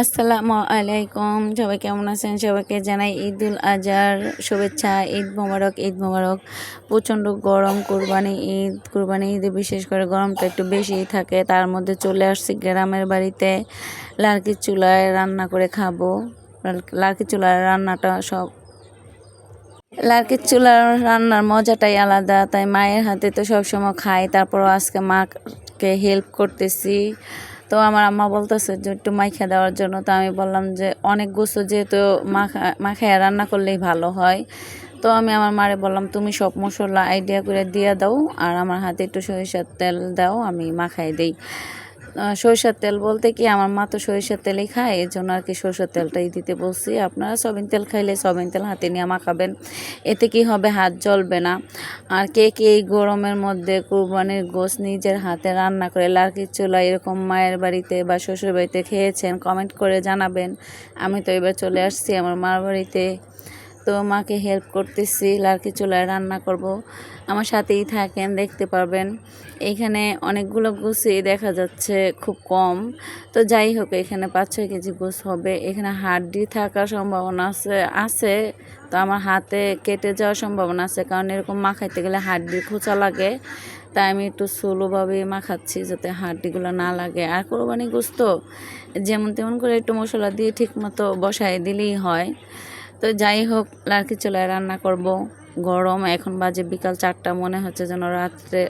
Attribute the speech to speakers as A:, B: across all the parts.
A: আসসালামু আলাইকুম সবাই কেমন আছেন? সবাইকে জানাই ঈদ উল আজহার শুভেচ্ছা, ঈদ মোবারক ঈদ মোবারক। প্রচণ্ড গরম, কুরবানি ঈদ, কুরবানি ঈদে বিশেষ করে গরমটা একটু বেশিই থাকে। তার মধ্যে চলে আসছি গ্রামের বাড়িতে। লার্কির চুলায় রান্না করে খাব। লার্কির চুলার রান্নাটা সব লার্কির চুলার রান্নার মজাটাই আলাদা, তাই মায়ের হাতে তো সবসময় খাই। তারপরও আজকে মাকে হেল্প করতেছি। তো আমার আম্মা বলতেছে যে, একটু মাইখা দেওয়ার জন্য। তো আমি বললাম যে, অনেক গোস্ত যেহেতু মাখা মাখায় রান্না করলেই ভালো হয়। তো আমি আমার মারে বললাম, তুমি সব মশলা আইডিয়া করে দিয়ে দাও, আর আমার হাতে একটু সরিষার তেল দাও, আমি মাখাই দিই। সরিষার তেল বলতে কি, আমার মা তো সরিষার তেলই খায় এই জন্য আর কি সরিষার তেলটাই দিতে বলছি। আপনারা সবিন তেল খাইলে সবিন তেল হাতে নিয়ে মাখাবেন, এতে কি হবে হাত জ্বলবে না। আর কে কে এই গরমের মধ্যে কুরবানির গোস নিজের হাতে রান্না করে লার্কির চুলা এরকম মায়ের বাড়িতে বা শ্বশুর বাড়িতে খেয়েছেন, কমেন্ট করে জানাবেন। আমি তো এবার চলে আসছি আমার মার বাড়িতে। তো মাকে হেল্প করতেছি, লার্কি চুলায় রান্না করব। আমার সাথেই থাকেন, দেখতে পারবেন। এখানে অনেকগুলো গুছি দেখা যাচ্ছে, খুব কম। তো যাই হোক, এখানে পাঁচ ছয় কেজি গোস হবে। এখানে হাড্ডি থাকার সম্ভাবনা আছে আছে। তো আমার হাতে কেটে যাওয়ার সম্ভাবনা আছে, কারণ এরকম মাখাইতে গেলে হাড্ডি খোঁচা লাগে। তাই আমি একটু স্লোভাবে মাখাচ্ছি যাতে হাড্ডিগুলো না লাগে। আর কোরবানি গোস্ত, যেমন তেমন করে একটু মশলা দিয়ে ঠিক মতো বসাই দিলেই হয়। তো যাই হোক, লার্কি চুলায় রান্না করব। গরম, এখন বাজে বিকাল চারটা, মনে হচ্ছে যেন রাত্রে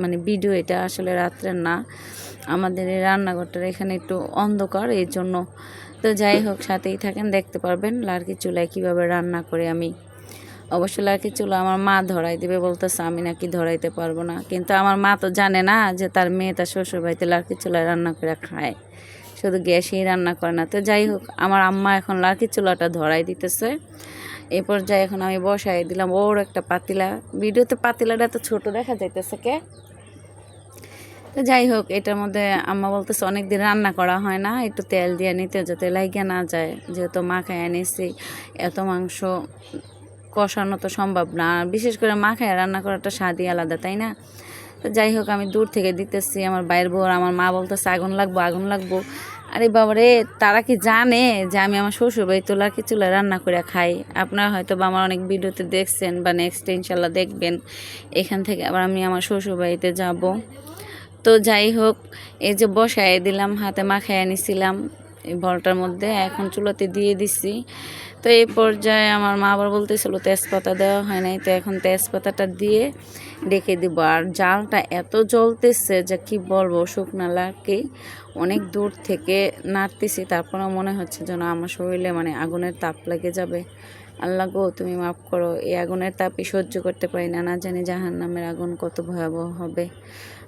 A: মানে ভিডিও এটা আসলে রাত্রের না। আমাদের এই রান্নাঘরটার এখানে একটু অন্ধকার, এই জন্য। তো যাই হোক, সাথেই থাকেন, দেখতে পারবেন লার্কি চুলায় কীভাবে রান্না করে আমি। অবশ্য লার্কি চুলা আমার মা ধরাই দেবে, বলতেছে আমি নাকি ধরাইতে পারব না। কিন্তু আমার মা তো জানে না যে তার মেয়ে তার শ্বশুর বাড়িতে লার্কি চুলায় রান্না করে খায়। শুধু গ্যাসেই রান্না করে না। তো যাই হোক, আমার আম্মা এখন লার্কি চুলাটা ধরাই দিতেছে। এই পর্যায়ে এখন আমি বসাই দিলাম ওর একটা পাতিলা। ভিডিওতে পাতিলাটা তো ছোট দেখা যাইতেছে কে? তো যাই হোক, এটার মধ্যে আম্মা বলতেছে অনেক দিন রান্না করা হয় না, একটু তেল দিয়ে নিতে যাতে লাইগে না যায়। যেহেতু মাখায় এনেছি, এত মাংস কষানো তো সম্ভব না। বিশেষ করে মাখায় রান্না করাটা স্বাদই আলাদা, তাই না? তো যাই হোক, আমি দূর থেকে দিতেছি, আমার বাইরের বউ আমার মা বলতেছে, আগুন লাগবো আগুন লাগবো। আরে বাবারে, তারা কি জানে যে আমি আমার শ্বশুর বাড়ি তোলার কি চুলা রান্না করে খাই? আপনারা হয়তো বা আমার অনেক ভিডিওতে দেখছেন বা নেক্সট ইনশাল্লাহ দেখবেন। এখান থেকে আবার আমি আমার শ্বশুর বাড়িতে যাব। তো যাই হোক, এই যে বসায় দিলাম, হাতে মাখায় আনিছিলাম এই বলটার মধ্যে এখন চুলাতে দিয়ে দিছি। তো এই পর্যায়ে আমার মা আবার বলতেছিল, তেজপাতা দেওয়া হয় নাই। তো এখন তেজপাতাটা দিয়ে ডেকে দিব। আর জালটা এত জ্বলতেছে যে কি বলব, শুকনা লাগে অনেক দূর থেকে নাড়তেছি। তারপরেও মনে হচ্ছে যেন আমার শরীরে মানে আগুনের তাপ লেগে যাবে। আল্লাহ গো, তুমি মাফ করো, এই আগুনের তাপই সহ্য করতে পারি না। না জানি জাহান নামের আগুন কত ভয়াবহ হবে।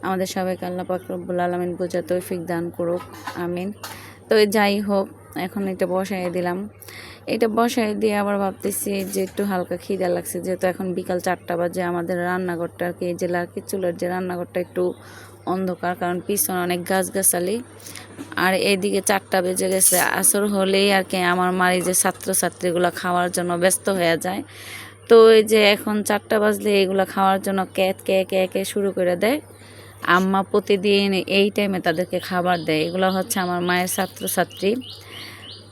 A: আমাদের সবাইকে আল্লাহ পাক রব্বুল আলমিন বোঝা তৌফিক দান করুক, আমিন। তো যাই হোক, এখন এটা বসাই দিলাম। এটা বসাই দিয়ে আবার ভাবতেছি যে একটু হালকা খিদা লাগছে, যেহেতু এখন বিকাল চারটা বাজে, আমাদের রান্নাঘরটা আর কি যে লার্কি চুলার যে রান্নাঘরটা একটু অন্ধকার, কারণ পিছনে অনেক গাছগাছালি। আর এইদিকে চারটা বেজে গেছে, আসর হলেই আর কি আমার মারি যে ছাত্রছাত্রীগুলো খাওয়ার জন্য ব্যস্ত হয়ে যায়। তো এই যে এখন চারটা বাজলে এগুলো খাওয়ার জন্য ক্যাত কে কে কে শুরু করে দেয়। আম্মা প্রতিদিন এই টাইমে তাদেরকে খাবার দেয়, এগুলো হচ্ছে আমার মায়ের ছাত্রছাত্রী।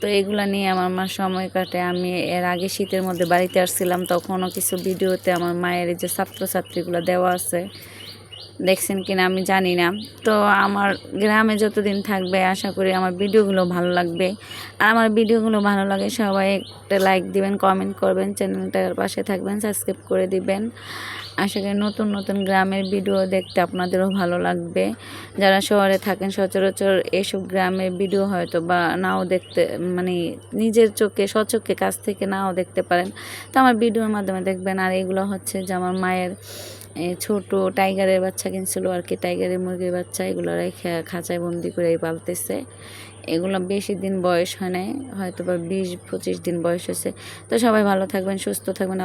A: তো এগুলা নিয়ে আমার মা সময় কাটে। আমি এর আগে শীতের মধ্যে বাড়িতে আসছিলাম, তখনও কিছু ভিডিওতে আমার মায়ের যে ছাত্রছাত্রীগুলো দেওয়া আছে। দেখছেন কিনা আমি জানি না। তো আমার গ্রামে যতদিন থাকবে, আশা করি আমার ভিডিওগুলো ভালো লাগবে। আর আমার ভিডিওগুলো ভালো লাগে, সবাই একটা লাইক দিবেন কমেন্ট করবেন, চ্যানেলটার পাশে থাকবেন সাবস্ক্রাইব করে দিবেন। আশা করি নতুন নতুন গ্রামের ভিডিও দেখতে আপনাদেরও ভালো লাগবে। যারা শহরে থাকেন, সচরাচর এসব গ্রামের ভিডিও হয়তো বা নাও দেখতে মানে নিজের চোখে স্বচোখে কাছ থেকে নাও দেখতে পারেন। তো আমার ভিডিওর মাধ্যমে দেখবেন, আর এগুলো হচ্ছে যে আমার মায়ের ছোট টাইগারের বাচ্চা কিনছিল আর কি, টাইগারের মুরগির বাচ্চা, এগুলো খাঁচায় বন্দি করে পালতেছে। এগুলো বেশি দিন বয়স হয় নাই হয়তো বা বিশ পঁচিশ দিন বয়স হয়েছে। তো সবাই ভালো থাকবেন, সুস্থ থাকবেন।